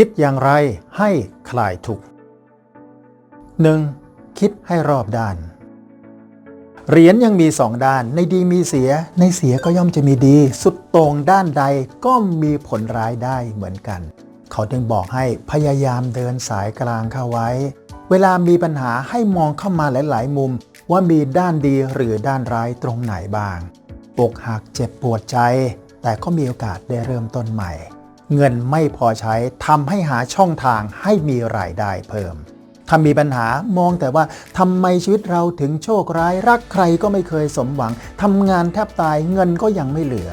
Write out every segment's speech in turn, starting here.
คิดอย่างไรให้คลายทุกข์ 1. คิดให้รอบด้าน เหรียญยังมีสองด้าน ในดีมีเสีย ในเสียก็ย่อมจะมีดี สุดต่งด้านใดก็มีผลร้ายได้เหมือนกัน เขาจึงบอกให้พยายามเดินสายกลางเข้าไว้ เวลามีปัญหาให้มองเข้ามาหลาย ๆ มุม ว่ามีด้านดีหรือด้านร้ายตรงไหนบ้างอกหักเจ็บปวดใจ แต่ก็มีโอกาสได้เริ่มต้นใหม่ เงินไม่พอใช้ทำให้หาช่องทางให้มีรายได้เพิ่ม ถ้ามีปัญหามองแต่ว่าทำไมชีวิตเราถึงโชคร้ายรักใครก็ไม่เคยสมหวังทำงานแทบตายเงินก็ยังไม่เหลือ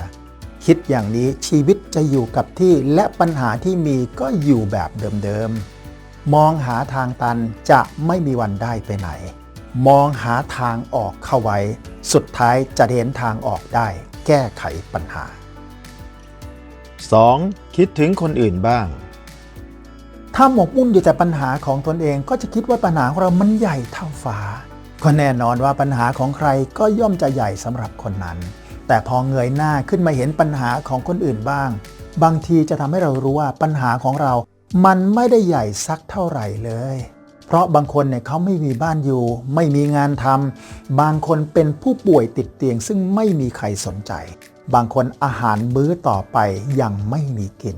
คิดอย่างนี้ชีวิตจะอยู่กับที่และปัญหาที่มีก็อยู่แบบเดิมๆมองหาทางตันจะไม่มีวันได้ไปไหน มองหาทางออกเข้าไว้ สุดท้ายจะเห็นทางออกได้ แก้ไขปัญหา 2. คิดถึงคนอื่นบ้าง ถ้าหมกมุ่นอยู่แต่ปัญหาของตนเองก็จะคิดว่าปัญหาของเรามันใหญ่เท่าฟ้าก็แน่นอนว่าปัญหาของใครก็ย่อมจะใหญ่สำหรับคนนั้น แต่พอเงยหน้าขึ้นมาเห็นปัญหาของคนอื่นบ้าง บางทีจะทำให้เรารู้ว่าปัญหาของเรา มันไม่ได้ใหญ่สักเท่าไหร่เลย เพราะบางคนเนี่ยเขาไม่มีบ้านอยู่ ไม่มีงานทำบางคนเป็นผู้ป่วยติดเตียงซึ่งไม่มีใครสนใจ บางคนอาหารมื้อต่อไปยังไม่มีกิน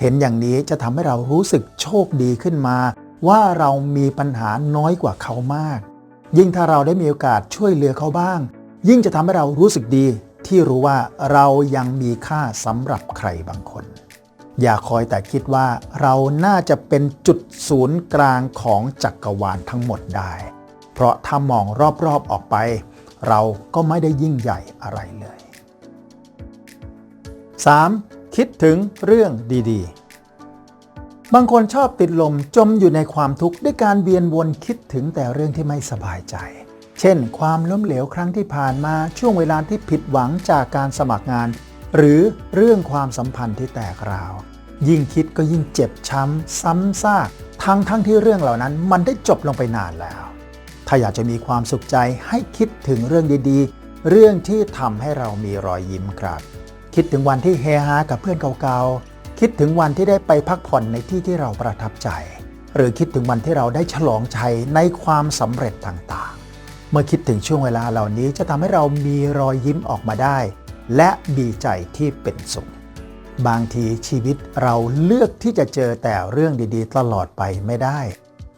เห็นอย่างนี้จะทำให้เรารู้สึกโชคดีขึ้นมา ว่าเรามีปัญหาน้อยกว่าเขามาก ยิ่งถ้าเราได้มีโอกาสช่วยเหลือเขาบ้าง ยิ่งจะทำให้เรารู้สึกดีที่รู้ว่าเรายังมีค่าสำหรับใครบางคน อย่าคอยแต่คิดว่าเราน่าจะเป็นจุดศูนย์กลางของจักรวาลทั้งหมดได้ เพราะถ้ามองรอบๆออกไป เราก็ไม่ได้ยิ่งใหญ่อะไรเลย 3. คิดถึงเรื่องดีๆ บางคนชอบติดลมจมอยู่ในความทุกข์ด้วยการเบียนวนคิดถึงแต่เรื่องที่ไม่สบายใจ เช่น ความล้มเหลวครั้งที่ผ่านมาช่วงเวลาที่ผิดหวังจากการสมัครงาน หรือเรื่องความสัมพันธ์ที่แตกราว ยิ่งคิดก็ยิ่งเจ็บช้ำ ซ้ำซากทั้งทั้งที่เรื่องเหล่านั้นมันได้จบลงไปนานแล้ว ถ้าอยากจะมีความสุขใจให้คิดถึงเรื่องดีๆ เรื่องที่ทำให้เรามีรอยยิ้มครับ คิดถึงวันที่เฮฮากับเพื่อนเก่าๆ คิดถึงวันที่ได้ไปพักผ่อนในที่ที่เราประทับใจ หรือคิดถึงวันที่เราได้ฉลองชัยในความสำเร็จต่างๆ เมื่อคิดถึงช่วงเวลาเหล่านี้จะทำให้เรามีรอยยิ้มออกมาได้ และมีใจที่เป็นสุข บางทีชีวิตเราเลือกที่จะเจอแต่เรื่องดีๆ ตลอดไปไม่ได้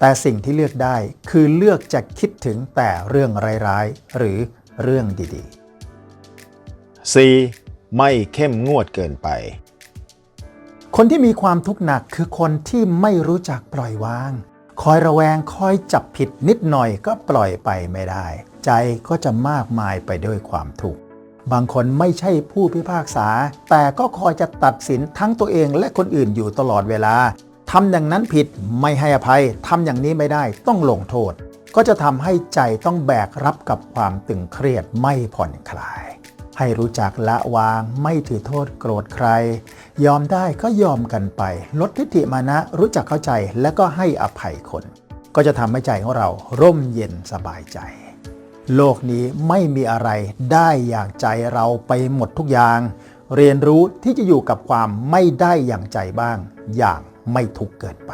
แต่สิ่งที่เลือกได้คือเลือกจะคิดถึงแต่เรื่องร้ายๆ หรือเรื่องดีๆ 4. ไม่เข้มงวดเกินไป คนที่มีความทุกข์หนักคือคนที่ไม่รู้จักปล่อยวาง คอยระแวงคอยจับผิดนิดหน่อยก็ปล่อยไปไม่ได้ ใจก็จะมากมายไปด้วยความทุกข์บางคนไม่ใช่ผู้พิพากษา แต่ก็คอยจะตัดสินทั้งตัวเองและคนอื่นอยู่ตลอดเวลาทำอย่างนั้นผิดไม่ให้อภัยทำอย่างนี้ไม่ได้ต้องลงโทษ ก็จะทำให้ใจต้องแบกรับกับความตึงเครียดไม่ผ่อนคลาย ให้รู้จักละวางไม่ถือโทษโกรธใคร ยอมได้ก็ยอมกันไป ลดทิฏฐิมานะรู้จักเข้าใจและก็ให้อภัยคน ก็จะทำให้ใจของเราร่มเย็นสบายใจ โลกนี้ไม่มีอะไรได้อย่างใจเราไปหมดทุกอย่าง เรียนรู้ที่จะอยู่กับความไม่ได้อย่างใจบ้าง อย่างไม่ทุกเกินไป